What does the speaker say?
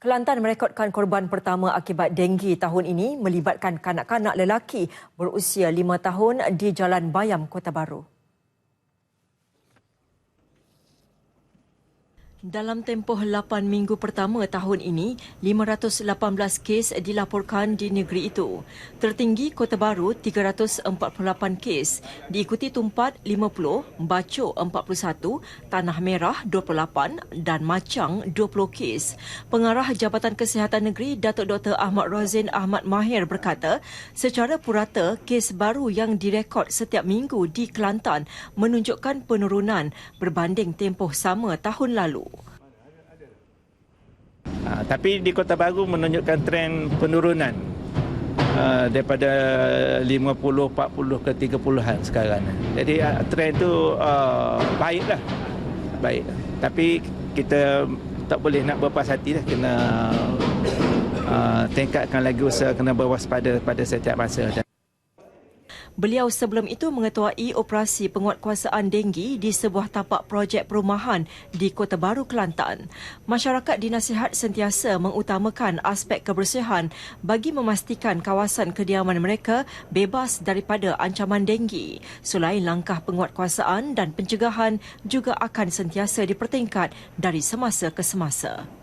Kelantan merekodkan korban pertama akibat denggi tahun ini melibatkan kanak-kanak lelaki berusia 5 tahun di Jalan Bayam, Kota Baru. Dalam tempoh 8 minggu pertama tahun ini, 518 kes dilaporkan di negeri itu. Tertinggi Kota Baru 348 kes, diikuti Tumpat 50, Bacok 41, Tanah Merah 28 dan Macang 20 kes. Pengarah Jabatan Kesihatan Negeri Datuk Dr. Ahmad Rozin Ahmad Mahir berkata, secara purata kes baru yang direkod setiap minggu di Kelantan menunjukkan penurunan berbanding tempoh sama tahun lalu. Ha, tapi di Kota Baru menunjukkan tren penurunan uh, daripada 50, 40 ke 30-an sekarang. Jadi uh, tren itu uh, baiklah. Baik. Tapi kita tak boleh nak berpuas hati lah. Kena uh, tingkatkan lagi usaha, kena berwaspada pada setiap masa. Beliau sebelum itu mengetuai operasi penguatkuasaan denggi di sebuah tapak projek perumahan di Kota Baru, Kelantan. Masyarakat dinasihat sentiasa mengutamakan aspek kebersihan bagi memastikan kawasan kediaman mereka bebas daripada ancaman denggi. Selain langkah penguatkuasaan dan pencegahan juga akan sentiasa dipertingkat dari semasa ke semasa.